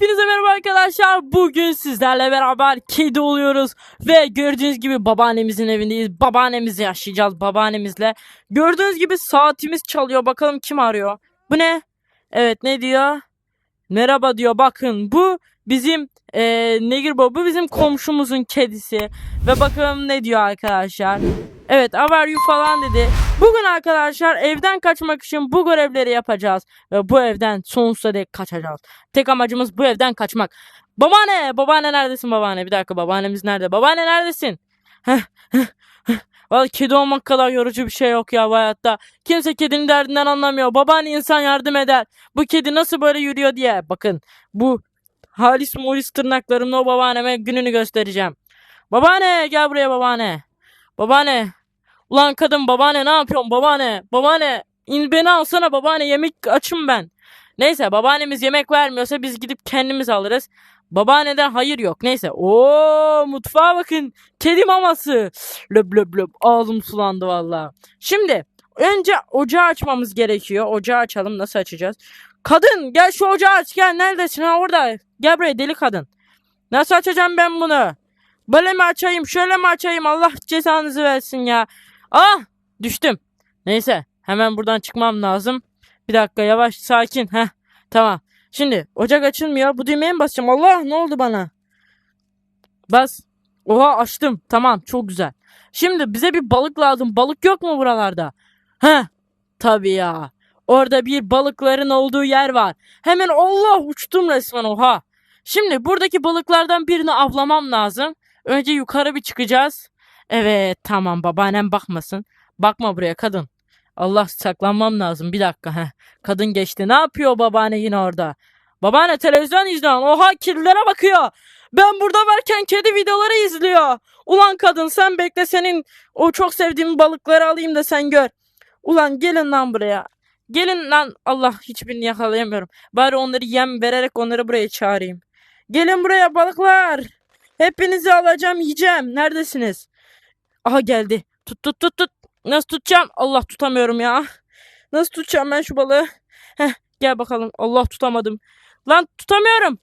Hepinize merhaba arkadaşlar. Bugün sizlerle beraber kedi oluyoruz. Ve gördüğünüz gibi babaannemizin evindeyiz. Babaannemizi yaşayacağız babaannemizle. Gördüğünüz gibi saatimiz çalıyor. Bakalım kim arıyor. Bu ne? Evet ne diyor? Merhaba diyor. Bakın bu bizim eee Negir Bob. Bu bizim komşumuzun kedisi. Ve bakalım ne diyor arkadaşlar. Evet haber you falan dedi. Bugün arkadaşlar evden kaçmak için bu görevleri yapacağız. Ve bu evden sonsuza dek kaçacağız. Tek amacımız bu evden kaçmak. Babaanne, babaanne neredesin babaanne? Bir dakika babaannemiz nerede? Babaanne neredesin? Heh, heh, heh. Vallahi kedi olmak kadar yorucu bir şey yok ya bu hayatta. Kimse kedinin derdinden anlamıyor. Babaanne insan yardım eder. Bu kedi nasıl böyle yürüyor diye. Bakın bu halis mulis tırnaklarımla o babaanneme gününü göstereceğim. Babaanne gel buraya babaanne. Babaanne. Ulan kadın babaanne ne yapıyorsun babaanne? Babaanne in beni alsana babaanne yemek açım ben. Neyse babaannemiz yemek vermiyorsa biz gidip kendimiz alırız. Babaanneden hayır yok. Neyse. Oo mutfağa bakın. Kedi maması. Löp löp löp. Ağzım sulandı valla. Şimdi önce ocağı açmamız gerekiyor. Ocağı açalım. Nasıl açacağız? Kadın gel şu ocağı aç gel. Neredesin ha orada. Gel buraya deli kadın. Nasıl açacağım ben bunu? Böyle mi açayım? Şöyle mi açayım? Allah cezanızı versin ya. Ah düştüm. Neyse hemen buradan çıkmam lazım. Bir dakika yavaş sakin. Heh tamam. Şimdi ocak açılmıyor. Bu düğmeye mi basacağım? Allah ne oldu bana? Bas. Oha açtım. Tamam çok güzel. Şimdi bize bir balık lazım. Balık yok mu buralarda? Heh. Tabii ya. Orada bir balıkların olduğu yer var. Hemen Allah uçtum resmen oha. Şimdi buradaki balıklardan birini avlamam lazım. Önce yukarı bir çıkacağız. Evet tamam babaannem bakmasın. Bakma buraya kadın. Allah saklanmam lazım bir dakika. Heh. Kadın geçti. Ne yapıyor babaanne yine orada? Babaanne televizyon izliyor. Oha kirlilere bakıyor. Ben burada varken kedi videoları izliyor. Ulan kadın sen bekle senin o çok sevdiğim balıkları alayım da sen gör. Ulan gelin lan buraya. Gelin lan Allah hiçbirini yakalayamıyorum. Bari onları yem vererek onları buraya çağırayım. Gelin buraya balıklar. Hepinizi alacağım yiyeceğim. Neredesiniz? Aha geldi. Tut tut tut tut. Nasıl tutacağım? Allah tutamıyorum ya. Nasıl tutacağım ben şu balığı? Heh gel bakalım. Allah tutamadım. Lan tutamıyorum.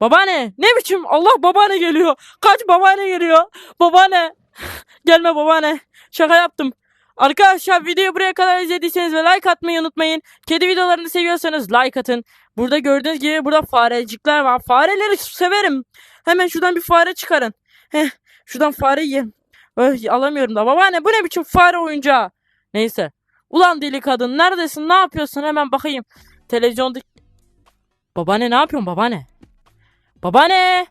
Babaanne ne biçim? Allah babaanne geliyor. Kaç babaanne geliyor. Babaanne. Gelme babaanne. Şaka yaptım. Arkadaşlar videoyu buraya kadar izlediyseniz ve like atmayı unutmayın. Kedi videolarını seviyorsanız like atın. Burada gördüğünüz gibi burada farecikler var. Fareleri severim. Hemen şuradan bir fare çıkarın. Heh, şuradan fare yiyin. Öh, alamıyorum da. Babaanne bu ne biçim fare oyuncağı? Neyse. Ulan deli kadın neredesin? Ne yapıyorsun? Hemen bakayım. Televizyonda... Babaanne ne yapıyorsun babaanne? Babaanne!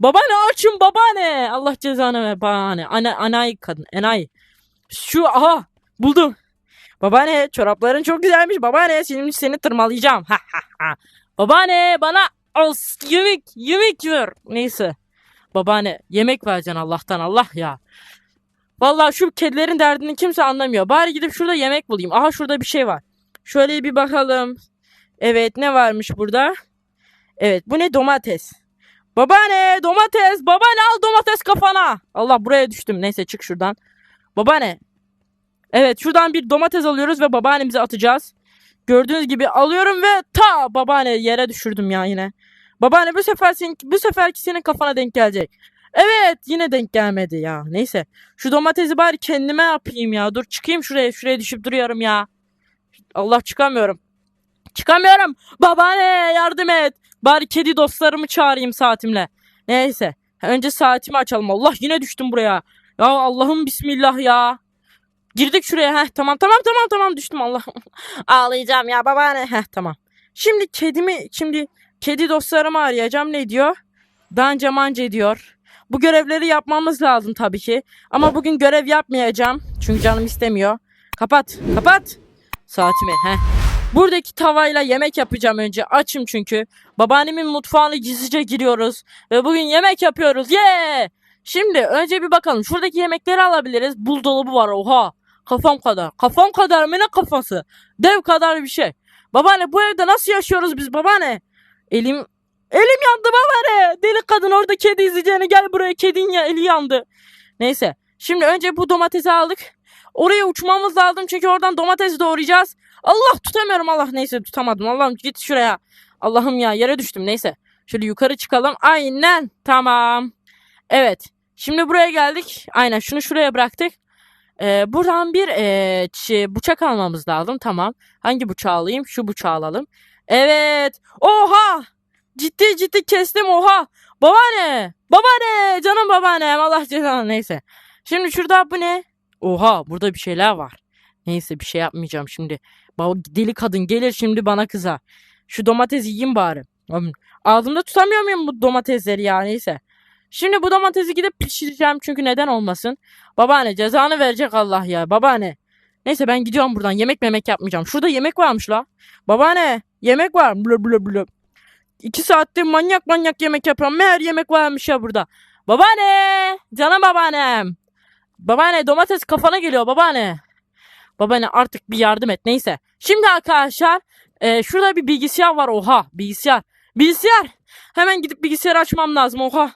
Babaanne açın babaanne! Allah cezanı ver babaanne. Ana, anay kadın. Enayi. Şu aha buldum. Babaanne çorapların çok güzelmiş. Babaanne şimdi seni tırmalayacağım. Babaanne bana az yemek yemek ver. Neyse. Babaanne yemek vereceksin Allah'tan Allah ya. Vallahi şu kedilerin derdini kimse anlamıyor. Bari gidip şurada yemek bulayım. Aha şurada bir şey var. Şöyle bir bakalım. Evet ne varmış burada? Evet bu ne domates. Babaanne domates. Babaanne al domates kafana. Allah buraya düştüm. Neyse çık şuradan. Babaanne. Evet şuradan bir domates alıyoruz ve babaannemize atacağız. Gördüğünüz gibi alıyorum ve ta babaanne yere düşürdüm ya yine. Babaanne bu sefer senin, bu seferki senin kafana denk gelecek. Evet yine denk gelmedi ya. Neyse. Şu domatesi bari kendime yapayım ya. Dur çıkayım şuraya. Şuraya düşüp duruyorum ya. Allah çıkamıyorum. Çıkamıyorum. Babaanne yardım et. Bari kedi dostlarımı çağırayım saatimle. Neyse. Önce saatimi açalım. Allah yine düştüm buraya. Ya Allah'ım bismillah ya. Girdik şuraya. Heh tamam tamam tamam tamam düştüm Allah. Ağlayacağım ya babaanne. Heh tamam. Şimdi kedimi şimdi kedi dostlarımı arayacağım. Ne diyor? Danca manca diyor. Bu görevleri yapmamız lazım tabii ki. Ama bugün görev yapmayacağım. Çünkü canım istemiyor. Kapat. Kapat. Saatimi. Heh. Buradaki tavayla yemek yapacağım önce. Açım çünkü. Babaannemin mutfağına gizlice giriyoruz. Ve bugün yemek yapıyoruz. Yeah! Şimdi önce bir bakalım. Şuradaki yemekleri alabiliriz. Buzdolabı var. Oha. Kafam kadar. Kafam kadar mı ne kafası? Dev kadar bir şey. Babaanne bu evde nasıl yaşıyoruz biz babaanne? Elim Elim yandı babaanne. Deli kadın orada kedi izleyeceğine gel buraya kedin ya eli yandı. Neyse. Şimdi önce bu domatesi aldık. Oraya uçmamız lazım çünkü oradan domates doğrayacağız. Allah tutamıyorum Allah. Neyse tutamadım. Allah'ım git şuraya. Allah'ım ya yere düştüm neyse. Şöyle yukarı çıkalım. Aynen tamam. Evet. Şimdi buraya geldik. Aynen şunu şuraya bıraktık. Ee, buradan bir çi- bıçak almamız lazım. Tamam. Hangi bıçağı alayım? Şu bıçağı alalım. Evet. Oha! Ciddi ciddi kestim oha. Babaanne! Babaanne! Canım babaannem. Allah cezanı neyse. Şimdi şurada bu ne? Oha burada bir şeyler var. Neyse bir şey yapmayacağım şimdi. Baba deli kadın gelir şimdi bana kızar. Şu domatesi yiyeyim bari. Ağzımda tutamıyor muyum bu domatesleri ya neyse. Şimdi bu domatesi gidip pişireceğim çünkü neden olmasın. Babaanne cezanı verecek Allah ya babaanne. Neyse ben gidiyorum buradan yemek memek yapmayacağım. Şurada yemek varmış la. Babaanne yemek var. Blö blö blö. İki saattir manyak manyak yemek yapıyorum. Meğer yemek varmış ya burada. Babaanne! Canım babaannem. Babaanne domates kafana geliyor babaanne. Babaanne artık bir yardım et neyse. Şimdi arkadaşlar e, şurada bir bilgisayar var oha bilgisayar. Bilgisayar. Hemen gidip bilgisayarı açmam lazım oha.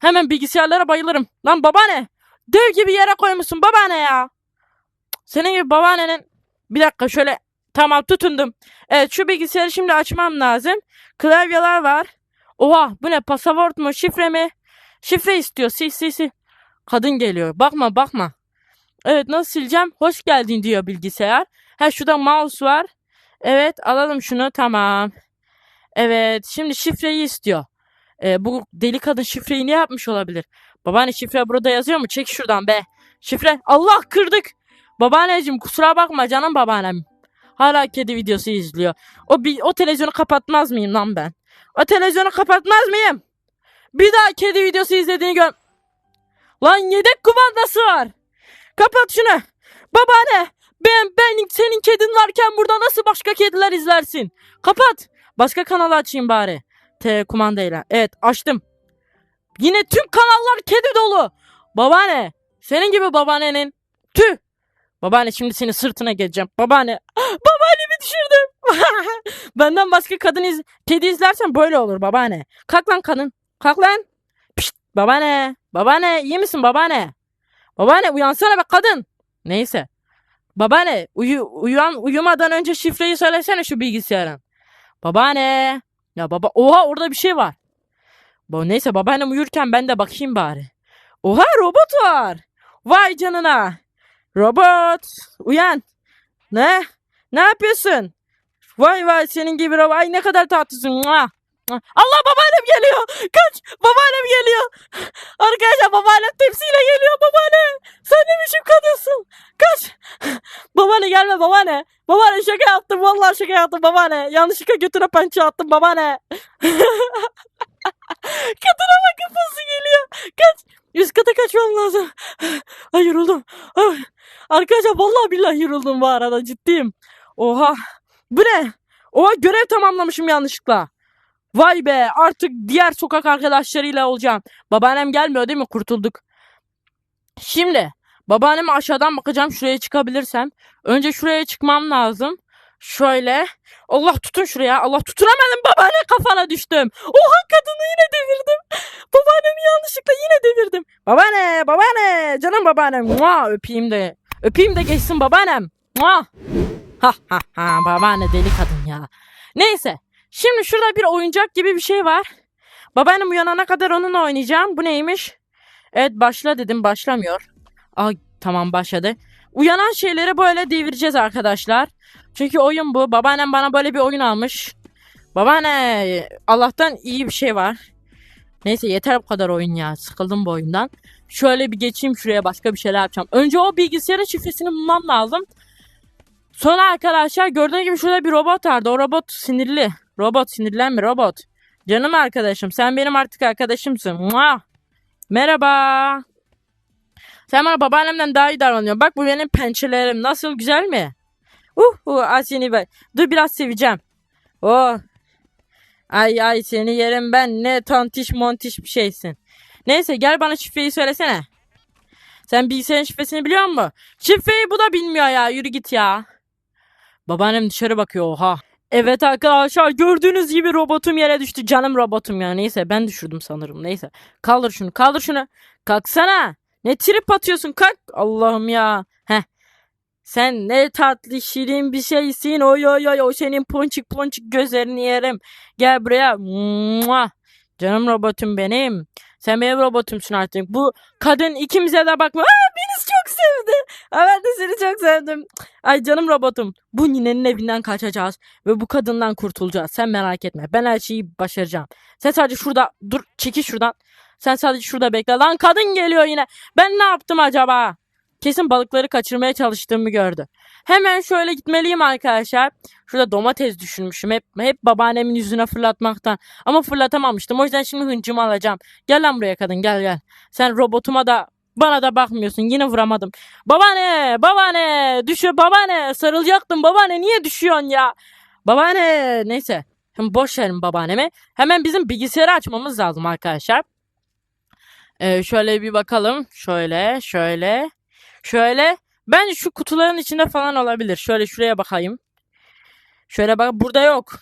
Hemen bilgisayarlara bayılırım. Lan babaanne dev gibi yere koymuşsun babaanne ya. Senin gibi babaannenin bir dakika şöyle tamam tutundum. Evet şu bilgisayarı şimdi açmam lazım. Klavyeler var. Oha bu ne pasaport mu şifre mi? Şifre istiyor sil sil sil. Kadın geliyor bakma bakma. Evet nasıl sileceğim? Hoş geldin diyor bilgisayar. Ha şurada mouse var. Evet alalım şunu tamam. Evet şimdi şifreyi istiyor. Ee, bu deli kadın şifreyi ne yapmış olabilir? Babaanne şifre burada yazıyor mu? Çek şuradan be. Şifre. Allah kırdık. Babaanneciğim kusura bakma canım babaannem. Hala kedi videosu izliyor. O, o televizyonu kapatmaz mıyım lan ben? O televizyonu kapatmaz mıyım? Bir daha kedi videosu izlediğini gör... Lan yedek kumandası var. Kapat şunu. Babaanne ben ben senin kedin varken burada nasıl başka kediler izlersin? Kapat. Başka kanalı açayım bari. T kumandayla. Evet açtım. Yine tüm kanallar kedi dolu. Babaanne. Senin gibi babaannenin. Tüh. Babaanne şimdi senin sırtına geleceğim. Babaanne. Babaannemi düşürdüm. Benden başka kadın iz kedi izlersen böyle olur babaanne. Kalk lan kadın. Kalk lan. Pişt, babaanne. Babaanne iyi misin babaanne? Babaanne uyansana be kadın. Neyse. Babaanne uyu, uyan uyumadan önce şifreyi söylesene şu bilgisayarın. Babaanne. Ya baba oha orada bir şey var. Ba neyse babaannem uyurken ben de bakayım bari. Oha robot var. Vay canına. Robot uyan. Ne? Ne yapıyorsun? Vay vay senin gibi robot. Ay ne kadar tatlısın. Allah babaannem geliyor. Kaç. Babaannem geliyor. Arkadaşlar babaannem tepsiyle geliyor babaanne. Sen ne biçim kadınsın? Kaç. babaanne gelme babaanne. Babaanne şaka yaptım. Vallahi şaka yaptım babaanne. Yanlışlıkla götüne pençe attım babaanne. Kadına bak kafası geliyor. Kaç. Üst kata kaçmam lazım. Ay yoruldum. Ay. Arkadaşlar vallahi billahi yoruldum bu arada ciddiyim. Oha. Bu ne? Oha görev tamamlamışım yanlışlıkla. Vay be artık diğer sokak arkadaşlarıyla olacağım. Babaannem gelmiyor değil mi? Kurtulduk. Şimdi babaanneme aşağıdan bakacağım şuraya çıkabilirsem. Önce şuraya çıkmam lazım. Şöyle. Allah tutun şuraya. Allah tutunamadım babaanne kafana düştüm. Oha kadını yine devirdim. Yanlışlıkla yine devirdim. Babaanne babaanne canım babaannem. Mua, öpeyim de. Öpeyim de geçsin babaannem. Mua. Ha ha ha babaanne deli kadın ya. Neyse. Şimdi şurada bir oyuncak gibi bir şey var. Babaannem uyanana kadar onunla oynayacağım. Bu neymiş? Evet başla dedim başlamıyor. Aa, tamam başladı. Uyanan şeyleri böyle devireceğiz arkadaşlar. Çünkü oyun bu. Babaannem bana böyle bir oyun almış. Babaanne Allah'tan iyi bir şey var. Neyse yeter bu kadar oyun ya. Sıkıldım bu oyundan. Şöyle bir geçeyim şuraya başka bir şeyler yapacağım. Önce o bilgisayarın şifresini bulmam lazım. Sonra arkadaşlar gördüğünüz gibi şurada bir robot vardı. O robot sinirli. Robot sinirlenme robot. Canım arkadaşım sen benim artık arkadaşımsın. Mua. Merhaba. Sen bana babaannemden daha iyi davranıyorsun. Bak bu benim pençelerim. Nasıl güzel mi? Uh, uh ay seni ben. Dur biraz seveceğim. Oh. Ay ay seni yerim ben. Ne tontiş montiş bir şeysin. Neyse gel bana şifreyi söylesene. Sen bilgisayarın şifresini biliyor musun? Şifreyi bu da bilmiyor ya. Yürü git ya. Babaannem dışarı bakıyor oha. Evet arkadaşlar gördüğünüz gibi robotum yere düştü. Canım robotum ya. Neyse ben düşürdüm sanırım. Neyse. Kaldır şunu kaldır şunu. Kalksana. Ne trip atıyorsun kalk. Allah'ım ya. Heh. Sen ne tatlı şirin bir şeysin. Oy oy oy o senin ponçik ponçik gözlerini yerim. Gel buraya. Mua. Canım robotum benim. Sen benim robotumsun artık. Bu kadın ikimize de bakma. Aa, beni çok sevdi. Aa, ben de seni çok sevdim. Ay canım robotum. Bu ninenin evinden kaçacağız. Ve bu kadından kurtulacağız. Sen merak etme. Ben her şeyi başaracağım. Sen sadece şurada dur. Çekil şuradan. Sen sadece şurada bekle. Lan kadın geliyor yine. Ben ne yaptım acaba? Kesin balıkları kaçırmaya çalıştığımı gördü. Hemen şöyle gitmeliyim arkadaşlar. Şurada domates düşünmüşüm. Hep, hep babaannemin yüzüne fırlatmaktan. Ama fırlatamamıştım. O yüzden şimdi hıncımı alacağım. Gel lan buraya kadın gel gel. Sen robotuma da bana da bakmıyorsun. Yine vuramadım. Babaanne babaanne düşüyor babaanne. Sarılacaktım babaanne niye düşüyorsun ya? Babaanne neyse. Hem boş verin babaanneme. Hemen bizim bilgisayarı açmamız lazım arkadaşlar. Ee, şöyle bir bakalım. Şöyle şöyle. Şöyle. Bence şu kutuların içinde falan olabilir. Şöyle şuraya bakayım. Şöyle bak burada yok.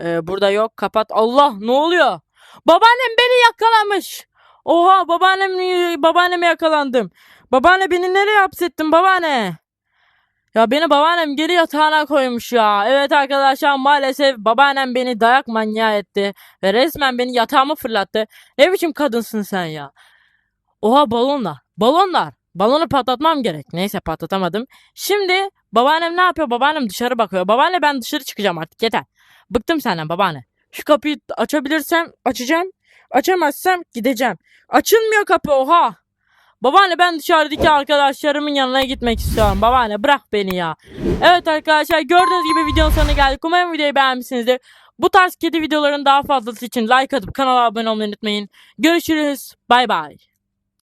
Ee, burada yok. Kapat. Allah ne oluyor? Babaannem beni yakalamış. Oha babaannem babaanneme yakalandım. Babaanne beni nereye hapsettin babaanne? Ya beni babaannem geri yatağına koymuş ya. Evet arkadaşlar maalesef babaannem beni dayak manyağı etti. Ve resmen beni yatağıma fırlattı. Ne biçim kadınsın sen ya? Oha balonlar. Balonlar. Balonu patlatmam gerek. Neyse patlatamadım. Şimdi babaannem ne yapıyor? Babaannem dışarı bakıyor. Babaanne ben dışarı çıkacağım artık yeter. Bıktım senden babaanne. Şu kapıyı açabilirsem açacağım. Açamazsam gideceğim. Açılmıyor kapı oha. Babaanne ben dışarıdaki arkadaşlarımın yanına gitmek istiyorum. Babaanne bırak beni ya. Evet arkadaşlar gördüğünüz gibi videonun sonuna geldik. Umarım videoyu beğenmişsinizdir. Bu tarz kedi videoların daha fazlası için like atıp kanala abone olmayı unutmayın. Görüşürüz. Bay bay.